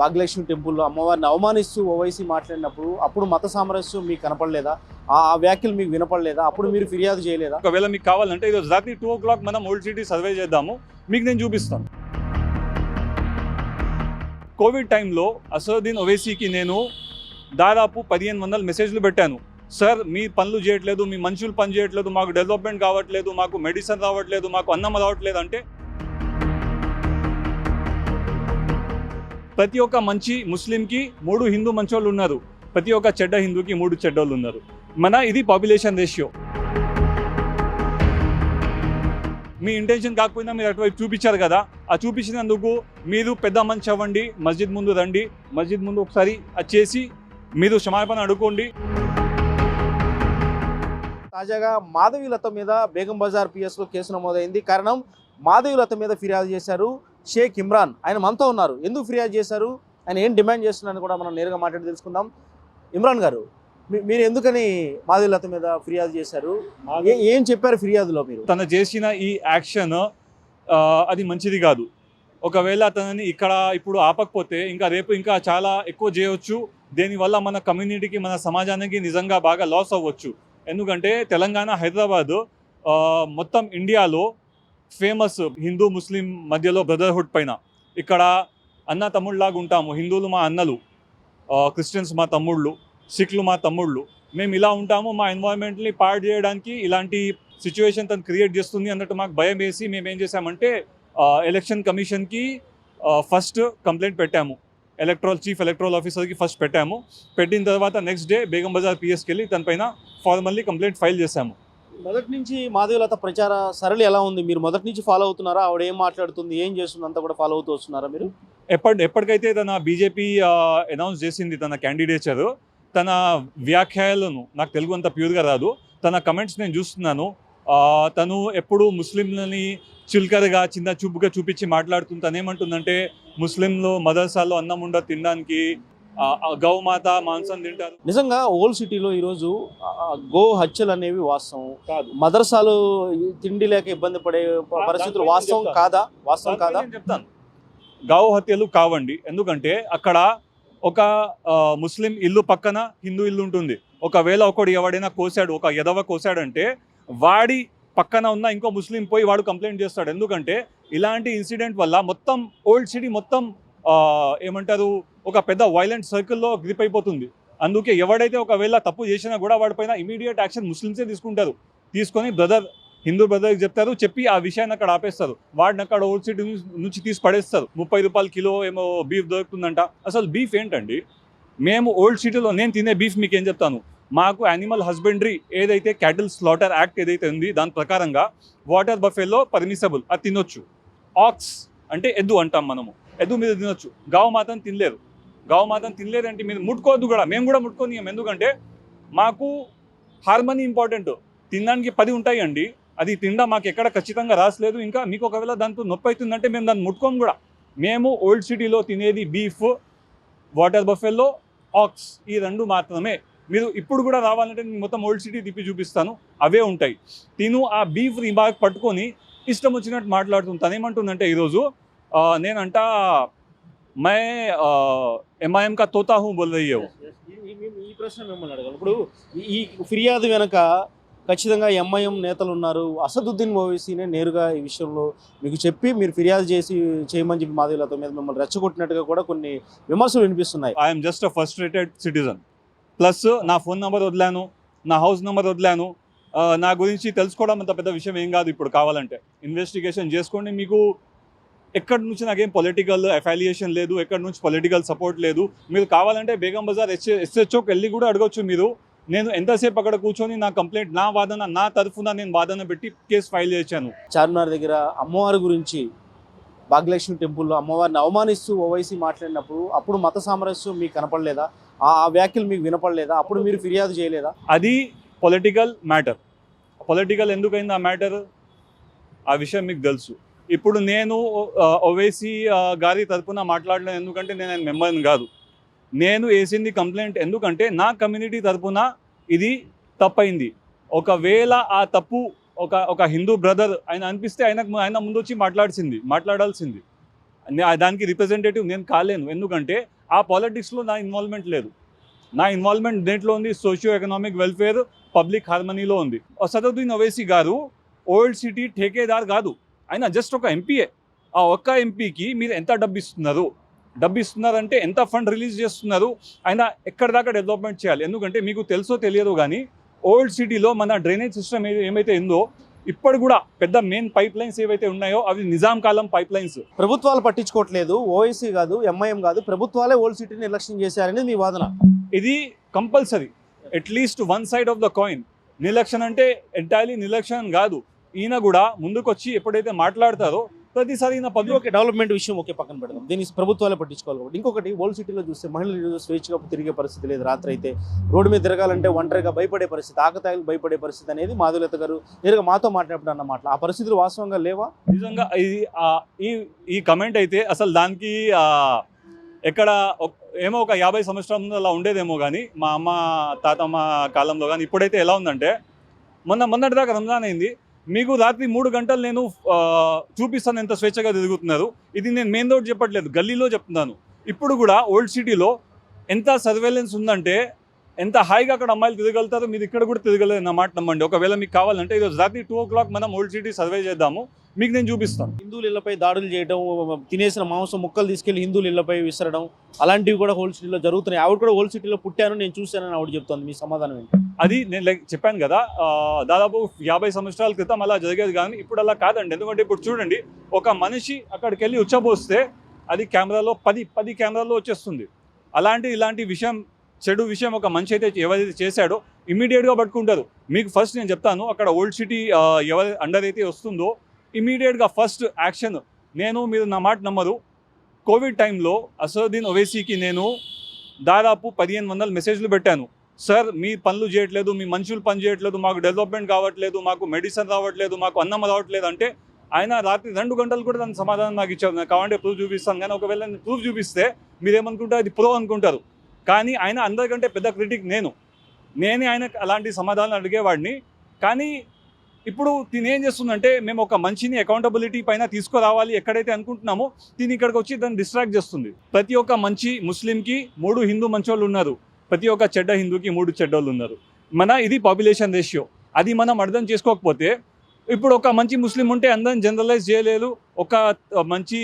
భాగ్యలక్ష్మి టెంపుల్లో అమ్మవారిని అవమానిస్తూ ఓవైసీ మాట్లాడినప్పుడు అప్పుడు మత సామరస్యం మీకు కనపడలేదా? ఆ వ్యాఖ్యలు మీకు వినపడలేదా? అప్పుడు మీరు ఫిర్యాదు చేయలేదా? ఒకవేళ మీకు కావాలంటే ఇది రాత్రి టూ ఓ క్లాక్ మనం ఓల్డ్ సిటీ సర్వే చేద్దాము. మీకు నేను చూపిస్తాను. కోవిడ్ టైంలో అసదుద్దీన్ ఓవైసీకి నేను దాదాపు పదిహేను వందల మెసేజ్లు పెట్టాను. సార్ మీ పనులు చేయట్లేదు మీ మనుషులు పని చేయట్లేదు మాకు డెవలప్మెంట్ కావట్లేదు మాకు మెడిసిన్ రావట్లేదు మాకు అన్నం రావట్లేదు అంటే ప్రతి ఒక్క మంచి ముస్లింకి మూడు హిందూ మంచోళ్ళు ఉన్నారు. ప్రతి ఒక్క చెడ్డ హిందూకి మూడు చెడ్డోళ్ళు ఉన్నారు. మన ఇది పాపులేషన్ రేషియో. మీ ఇంటెన్షన్ కాకపోయినా మీరు అటువైపు చూపించారు కదా. ఆ చూపించినందుకు మీరు పెద్ద మంచి అవ్వండి మస్జిద్ ముందు రండి మస్జిద్ ముందు ఒకసారి అది చేసి మీరు క్షమాపణ అడుకోండి. తాజాగా మాధవీలత మీద బేగం బజార్ పిఎస్లో కేసు నమోదైంది. కారణం మాధవీలత మీద ఫిర్యాదు చేశారు. షేక్ ఇమ్రాన్. ఆయన మనతో ఉన్నారు. ఎందుకు ఫిర్యాదు చేశారు? ఆయన ఏం డిమాండ్ చేస్తున్నారని కూడా మనం నేరుగా మాట్లాడి తెలుసుకుందాం. ఇమ్రాన్ గారు మీరు ఎందుకని మాధవీలత మీద ఫిర్యాదు చేశారు? ఏ- చెప్పారు ఫిర్యాదులో మీరు? తను చేసిన ఈ యాక్షన్ అది మంచిది కాదు. ఒకవేళ తనని ఇక్కడ ఇప్పుడు ఆపకపోతే ఇంకా రేపు ఇంకా చాలా ఎక్కువ చేయవచ్చు దీనివల్ల మన కమ్యూనిటీకి మన సమాజానికి నిజంగా బాగా లాస్ అవ్వచ్చు. ఎందుకంటే తెలంగాణ హైదరాబాద్ మొత్తం ఇండియాలో ఫేమస్ హిందూ ముస్లిం మధ్యలో బ్రదర్హుడ్ పైన. ఇక్కడ అన్న తమ్ముళ్ళలాగా ఉంటాము. హిందువులు మా అన్నలు. క్రిస్టియన్స్ మా తమ్ముళ్ళు. సిఖ్లు మా తమ్ముళ్ళు. మేము ఇలా ఉంటాము. మా ఎన్వైరన్మెంట్ని పాడు చేయడానికి ఇలాంటి సిచ్యువేషన్ తను క్రియేట్ చేస్తుంది అన్నట్టు మాకు భయం వేసి మేము ఏం చేసామంటే ఎలక్షన్ కమిషన్కి ఫస్ట్ కంప్లైంట్ పెట్టాము. ఎలక్ట్రల్ చీఫ్ ఎలక్ట్రల్ ఆఫీసర్కి ఫస్ట్ పెట్టాము. పెట్టిన తర్వాత నెక్స్ట్ డే బేగం బజార్ పిఎస్కి వెళ్ళి తనపైన ఫార్మల్లీ కంప్లైంట్ ఫైల్ చేశాము. మొదటి నుంచి మాధవీలత ప్రచార సరళి ఎలా ఉంది? మీరు మొదటి నుంచి ఫాలో అవుతున్నారా? ఆవిడ ఏం మాట్లాడుతుంది? ఏం చేస్తుంది? అంతా కూడా ఫాలో అవుతూ వస్తున్నారా మీరు? ఎప్పటి ఎప్పటికైతే తన బీజేపీ అనౌన్స్ చేసింది తన క్యాండిడేచర్ తన వ్యాఖ్యలను నాకు తెలుగు అంత ప్యూర్గా రాదు తన కమెంట్స్ నేను చూస్తున్నాను. తను ఎప్పుడు ముస్లింలని చిల్కరగా చిన్న చూపుగా చూపించి మాట్లాడుతుంది. తనేమంటుందంటే ముస్లింలు మదర్సాలో అన్నం ఉండదు తినడానికి గౌమాత మాంసం తింటారు. నిజంగా ఓల్డ్ సిటీలో ఈరోజు గో హత్యలు అనేవి వాస్తవం. కాదు. మదర్సాలు తిండి లేక ఇబ్బంది పడే పరిస్థితులు వాస్తవం. కాదా? వాస్తవం కాదా? చెప్తాను. గావు హత్యలు కావండి. ఎందుకంటే అక్కడ ఒక ముస్లిం ఇల్లు పక్కన హిందూ ఇల్లు ఉంటుంది. ఒకవేళ ఒకడు ఎవడైనా కోసాడు ఒక ఎదవ కోసాడంటే వాడి పక్కన ఉన్న ఇంకో ముస్లిం పోయి వాడు కంప్లైంట్ చేస్తాడు. ఎందుకంటే ఇలాంటి ఇన్సిడెంట్ వల్ల మొత్తం ఓల్డ్ సిటీ మొత్తం ఏమంటారు ఒక పెద్ద వైలెంట్ సర్కిల్లో గ్రిప్ అయిపోతుంది అందుకే ఎవడైతే ఒకవేళ తప్పు చేసినా కూడా వాడిపైన ఇమీడియట్ యాక్షన్ ముస్లిమ్సే తీసుకుంటారు. తీసుకొని బ్రదర్ హిందూ బ్రదర్కి చెప్తారు చెప్పి ఆ విషయాన్ని అక్కడ ఆపేస్తారు. వాడిని అక్కడ ఓల్డ్ సిటీ నుంచి తీసి పడేస్తారు ముప్పై రూపాయల కిలో ఏమో బీఫ్ దొరుకుతుందంట. అసలు బీఫ్ ఏంటండి? మేము ఓల్డ్ సిటీలో నేను తినే బీఫ్ మీకు ఏం చెప్తాను? మాకు యానిమల్ హస్బెండరీ ఏదైతే క్యాటిల్ స్లాటర్ యాక్ట్ ఏదైతే ఉంది దాని ప్రకారంగా వాటర్ బఫేలో పర్మిసబుల్ అది తినొచ్చు. ఆక్స్ అంటే ఎద్దు అంటాం మనము. ఎద్దు మీద తినొచ్చు. గావు మాత్రం తినలేరు. గావు మాత్రం మీరు ముట్టుకోవద్దు కూడా. మేము కూడా ముట్టుకోనియం ఎందుకంటే మాకు హార్మనీ ఇంపార్టెంట్. తినడానికి పది ఉంటాయండి. అది తిండా మాకు ఎక్కడ ఖచ్చితంగా రాసలేదు. ఇంకా మీకు ఒకవేళ దాంతో నొప్పి అవుతుందంటే మేము దాన్ని ముట్టుకోము కూడా. మేము ఓల్డ్ సిటీలో తినేది బీఫ్ వాటర్ బఫెల్లో ఆక్స్. ఈ రెండు మాత్రమే. మీరు ఇప్పుడు కూడా రావాలంటే నేను మొత్తం ఓల్డ్ సిటీ తిప్పి చూపిస్తాను. అవే ఉంటాయి. తిను ఆ బీఫ్ బాగా పట్టుకొని ఇష్టం వచ్చినట్టు మాట్లాడుతుంది. తనేమంటుందంటే ఈరోజు నేనంటా నేనంట మై ఎంఐఎం కా తోతా హూ బోల్ రही ఈ ప్రశ్న మిమ్మల్ని అడగాలి. ఇప్పుడు ఈ ఫిర్యాదు వెనక ఖచ్చితంగా ఎంఐఎం నేతలు ఉన్నారు. అసదుద్దీన్ ఓవైసీనే నేరుగా ఈ విషయంలో మీకు చెప్పి మీరు ఫిర్యాదు చేసి చేయమని చెప్పి మాధవీలతో మీద మిమ్మల్ని రెచ్చగొట్టినట్టుగా కూడా కొన్ని విమర్శలు వినిపిస్తున్నాయి. I'm just a frustrated citizen plus నా ఫోన్ నెంబర్ వదిలాను నా హౌస్ నెంబర్ వదిలాను. నా గురించి తెలుసుకోవడం అంత పెద్ద విషయం ఏం కాదు ఇప్పుడు కావాలంటే. ఇన్వెస్టిగేషన్ చేసుకోండి. మీకు ఎక్కడి నుంచి నాకేం పొలిటికల్ అఫాలియేషన్ లేదు ఎక్కడి నుంచి పొలిటికల్ సపోర్ట్ లేదు. మీరు కావాలంటే బేగం బజార్ ఎస్ ఎస్హెచ్ఓకి వెళ్ళి కూడా అడగొచ్చు మీరు. నేను ఎంతసేపు అక్కడ కూర్చొని నా కంప్లైంట్ నా వాదన నా తరఫున నేను వాదన పెట్టి కేసు ఫైల్ చేశాను. చార్మినార్ దగ్గర అమ్మవారి గురించి భాగ్యలక్ష్మి టెంపుల్లో అమ్మవారిని అవమానిస్తూ ఓవైసీ మాట్లాడినప్పుడు అప్పుడు మత సామరస్యం మీకు కనపడలేదా? ఆ ఆ వ్యాఖ్యలు మీకు వినపడలేదా? అప్పుడు మీరు ఫిర్యాదు చేయలేదా? అది పొలిటికల్ మ్యాటర్ పొలిటికల్ ఎందుకైంది ఆ మ్యాటర్ ఆ విషయం మీకు తెలుసు. ఇప్పుడు నేను ఆ, గారి తరపున మాట్లాడలేను ఎందుకంటే నేను ఆయన మెంబర్ని కాదు. నేను వేసింది కంప్లైంట్ ఎందుకంటే నా కమ్యూనిటీ తరపున ఇది తప్పైంది. ఒకవేళ ఆ తప్పు ఒక ఒక హిందూ బ్రదర్ ఆయన అనిపిస్తే ఆయనకు ఆయన ముందు వచ్చి మాట్లాడిసింది మాట్లాడాల్సింది. దానికి రిప్రజెంటేటివ్ నేను కాలేను. ఎందుకంటే ఆ పాలిటిక్స్లో నా ఇన్వాల్వ్మెంట్ లేదు. నా ఇన్వాల్వ్మెంట్ దేంట్లో ఉంది? సోషియో ఎకనామిక్ వెల్ఫేర్ పబ్లిక్ హార్మనీలో ఉంది. సదరుద్దీన్ ఓవైసీ గారు ఓల్డ్ సిటీ ఠేకేదార్ కాదు. ఆయన జస్ట్ ఒక ఎంపీఏ. ఆ ఒక్క ఎంపీకి మీరు ఎంత డబ్బు ఇస్తున్నారు డబ్బు ఇస్తున్నారంటే ఎంత ఫండ్ రిలీజ్ చేస్తున్నారు? ఆయన ఎక్కడ దాకా డెవలప్మెంట్ చేయాలి? ఎందుకంటే మీకు తెలుసో తెలియదు కానీ ఓల్డ్ సిటీలో మన డ్రైనేజ్ సిస్టమ్ ఏమైతే ఉందో ఇప్పుడు కూడా పెద్ద మెయిన్ పైప్ లైన్స్ ఏవైతే ఉన్నాయో అవి నిజాం కాలం పైప్ లైన్స్. ప్రభుత్వాలు పట్టించుకోవట్లేదు. ఓవైసీ కాదు ఎంఐఎం కాదు ప్రభుత్వాలే ఓల్డ్ సిటీని నిర్లక్ష్యం చేశారని మీ వాదన. ఇది compulsory. At least one side of the coin. నిలక్షన్ అంటే ఎంటైర్లీ నిలక్షన్ కాదు. ఈయన కూడా ముందుకొచ్చి ఎప్పుడైతే మాట్లాడతారో ప్రతిసారి ఈయన పబ్లిక్ డెవలప్మెంట్ విషయం ఓకే పక్కన పెడదాం. దీన్ని ప్రభుత్వాలే పట్టించుకోవాలి కాబట్టి. ఇంకొకటి ఓల్డ్ సిటీలో చూస్తే మహిళలు స్వేచ్ఛగా తిరిగే పరిస్థితి లేదు రాత్రి అయితే. రోడ్డు మీద తిరగాలంటే ఒంటరిగా భయపడే పరిస్థితి ఆకతాయిలు భయపడే పరిస్థితి అనేది మాధులత గారు నేరుగా మాతో మాట్లాడినప్పుడు అన్న మాటలు. ఆ పరిస్థితులు వాస్తవంగా లేవా? నిజంగా ఇది ఈ ఈ కమెంట్ అయితే అసలు దానికి ఎక్కడ ఒక- ఏమో ఒక యాభై సంవత్సరం ముందు అలా ఉండేదేమో కానీ మా అమ్మ తాతమ్మ కాలంలో కానీ ఇప్పుడైతే ఎలా ఉందంటే మొన్న మొన్నటి దాకా రంజాన్ అయింది. మీకు రాత్రి మూడు గంటలు నేను చూపిస్తాను ఎంత స్వేచ్ఛగా తిరుగుతున్నారు. ఇది నేను మెయిన్ రోడ్ చెప్పట్లేదు గల్లీలో చెప్తున్నాను. ఇప్పుడు కూడా ఓల్డ్ సిటీలో ఎంత సర్వేలెన్స్ ఉందంటే ఎంత హాయిగా అక్కడ అమ్మాయిలు తిరగలుగుతారో మీరు ఇక్కడ కూడా తిరగలేదు నా మాట నమ్మండి. ఒకవేళ మీకు కావాలంటే ఈరోజు రాత్రి టూ ఓ క్లాక్ మనం ఓల్డ్ సిటీ సర్వే చేద్దాము మీకు నేను చూపిస్తాను. హిందువుల ఇళ్ళపై దాడులు చేయడం తినేసిన మాంసం ముక్కలు తీసుకెళ్ళి హిందువుల ఇళ్ళపై విసరడం అలాంటివి కూడా హోల్ సిటీలో జరుగుతున్నాయి. ఆవిడ కూడా హోల్ సిటీలో పుట్టాను నేను చూశానని ఆవిడ చెప్తాను మీ సమాధానం ఏంటి? అది నేను లైక్ చెప్పాను కదా దాదాపు యాభై సంవత్సరాల క్రితం అలా జరిగేది కానీ ఇప్పుడు అలా కాదండి. ఎందుకంటే ఇప్పుడు చూడండి ఒక మనిషి అక్కడికి వెళ్ళి ఉచ్చబోస్తే అది కెమెరాలో పది పది కెమెరాలో వచ్చేస్తుంది. అలాంటి ఇలాంటి విషయం చెడు విషయం ఒక మనిషి అయితే ఎవరైతే చేశాడో ఇమీడియట్గా పట్టుకుంటారు. మీకు ఫస్ట్ నేను చెప్తాను అక్కడ ఓల్డ్ సిటీ ఎవరి అండర్ అయితే వస్తుందో ఇమీడియట్గా ఫస్ట్ యాక్షన్ నేను మీరు నా మాట నమ్మరు. కోవిడ్ టైంలో అసదుద్దీన్ ఓవైసీకి నేను దాదాపు పదిహేను వందల మెసేజ్లు పెట్టాను. సార్ మీ పనులు చేయట్లేదు మీ మనుషులు పని చేయట్లేదు మాకు డెవలప్మెంట్ కావట్లేదు మాకు మెడిసిన్ రావట్లేదు మాకు అన్నం రావట్లేదు అంటే ఆయన రాత్రి రెండు గంటలు కూడా దాని సమాధానం నాకు ఇచ్చారు. నాకు కావాలంటే ప్రూఫ్ చూపిస్తాను. కానీ ఒకవేళ నేను ప్రూఫ్ చూపిస్తే మీరేమనుకుంటారు అది ప్రో అనుకుంటారు. కానీ ఆయన అందరికంటే పెద్ద క్రిటిక్ నేను. నేనే ఆయన అలాంటి సమాధానం అడిగేవాడిని. కానీ ఇప్పుడు దీని ఏం చేస్తుందంటే మేము ఒక మనిషిని అకౌంటబిలిటీ పైన తీసుకురావాలి ఎక్కడైతే అనుకుంటున్నామో దీని ఇక్కడికి వచ్చి దాన్ని డిస్ట్రాక్ట్ చేస్తుంది. ప్రతి ఒక్క మంచి ముస్లింకి మూడు హిందూ మంచోళ్ళు ఉన్నారు. ప్రతి ఒక్క చెడ్డ హిందూకి మూడు చెడ్డోళ్ళు ఉన్నారు. మన ఇది పాపులేషన్ రేషియో అది మనం అర్థం చేసుకోకపోతే ఇప్పుడు ఒక మంచి ముస్లిం ఉంటే అందరం జనరలైజ్ చేయలేదు ఒక మంచి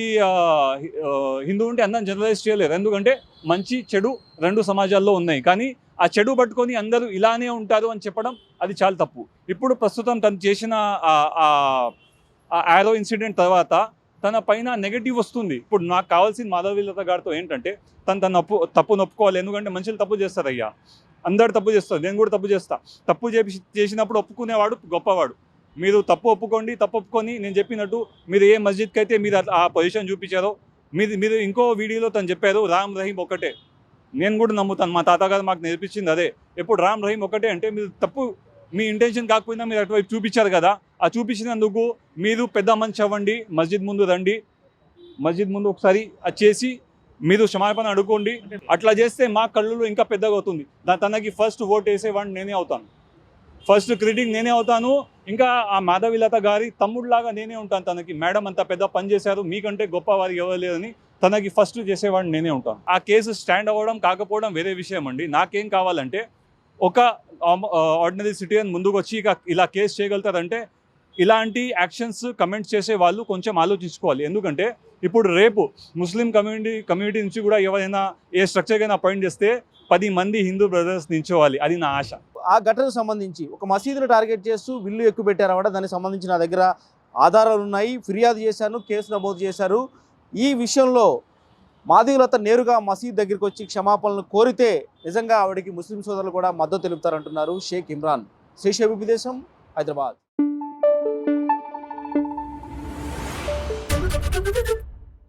హిందూ ఉంటే అందరం జనరలైజ్ చేయలేరు. ఎందుకంటే మంచి చెడు రెండు సమాజాల్లో ఉన్నాయి. కానీ ఆ చెడు పట్టుకొని అందరూ ఇలానే ఉంటారు అని చెప్పడం అది చాలా తప్పు. ఇప్పుడు ప్రస్తుతం తను చేసిన ఆ యారో ఇన్సిడెంట్ తర్వాత తన పైన నెగటివ్ వస్తుంది. ఇప్పుడు నాకు కావాల్సిన మాధవీలత గారితో ఏంటంటే తను తన తప్పు తప్పు నొప్పుకోవాలి. ఎందుకంటే మనుషులు తప్పు చేస్తారు అయ్యా అందరు తప్పు చేస్తారు. నేను కూడా తప్పు చేస్తా. తప్పు చేసి చేసినప్పుడు ఒప్పుకునేవాడు గొప్పవాడు. మీరు తప్పు ఒప్పుకోండి తప్పు ఒప్పుకొని నేను చెప్పినట్టు మీరు ఏ మస్జిద్కి అయితే మీరు ఆ పొజిషన్ చూపించారో మీరు మీరు ఇంకో వీడియోలో తను చెప్పారు రామ్ రహీం ఒకటే. నేను కూడా నమ్ముతాను. మా తాతగారు మాకు నేర్పించింది అదే. ఎప్పుడు రామ్ రహీం ఒకటే అంటే మీరు తప్పు మీ ఇంటెన్షన్ కాకపోయినా మీరు అటువైపు చూపించారు కదా. ఆ చూపించినందుకు మీరు పెద్ద మనిషి అవ్వండి మస్జిద్ ముందు రండి మస్జిద్ ముందు ఒకసారి అది చేసి మీరు క్షమాపణ అడుకోండి అట్లా చేస్తే మా కళ్ళలో ఇంకా పెద్దగా అవుతుంది. దా తనకి ఫస్ట్ ఓట్ వేసేవాడిని నేనే అవుతాను. ఫస్ట్ క్రిటిక్ నేనే అవుతాను. ఇంకా ఆ మాధవిలత గారి తమ్ముడులాగా నేనే ఉంటాను తనకి. మేడం అంత పెద్ద పని చేశారు మీకంటే గొప్ప వారికి ఎవరు లేదని తనకి ఫస్ట్ చేసేవాడిని నేనే ఉంటాను. ఆ కేసు స్టాండ్ అవ్వడం కాకపోవడం వేరే విషయం అండి. నాకేం కావాలంటే ఒక ఆర్డినరీ సిటిజన్ ముందుకు వచ్చి ఇక ఇలా కేసు చేయగలుగుతారంటే ఇలాంటి యాక్షన్స్ కమెంట్స్ చేసే వాళ్ళు కొంచెం ఆలోచించుకోవాలి. ఎందుకంటే ఇప్పుడు రేపు ముస్లిం కమ్యూనిటీ కమ్యూనిటీ నుంచి కూడా ఎవరైనా ఏ స్ట్రక్చర్కైనా అపాయింట్ చేస్తే పది మంది హిందూ బ్రదర్స్ నించోవాలి అది నా ఆశ. ఆ ఘటనకు సంబంధించి ఒక మసీదును టార్గెట్ చేస్తూ విల్లు ఎక్కువ పెట్టారన్నమాట. దానికి సంబంధించి నా దగ్గర ఆధారాలు ఉన్నాయి. ఫిర్యాదు చేశాను కేసు నమోదు చేశారు. ఈ విషయంలో మాదిగులత నేరుగా మసీద్ దగ్గరికి వచ్చి క్షమాపణలు కోరితే నిజంగా ఆవిడకి ముస్లిం సోదరులు కూడా మద్దతు తెలుపుతారంటున్నారు షేక్ ఇమ్రాన్. శేష హైదరాబాద్.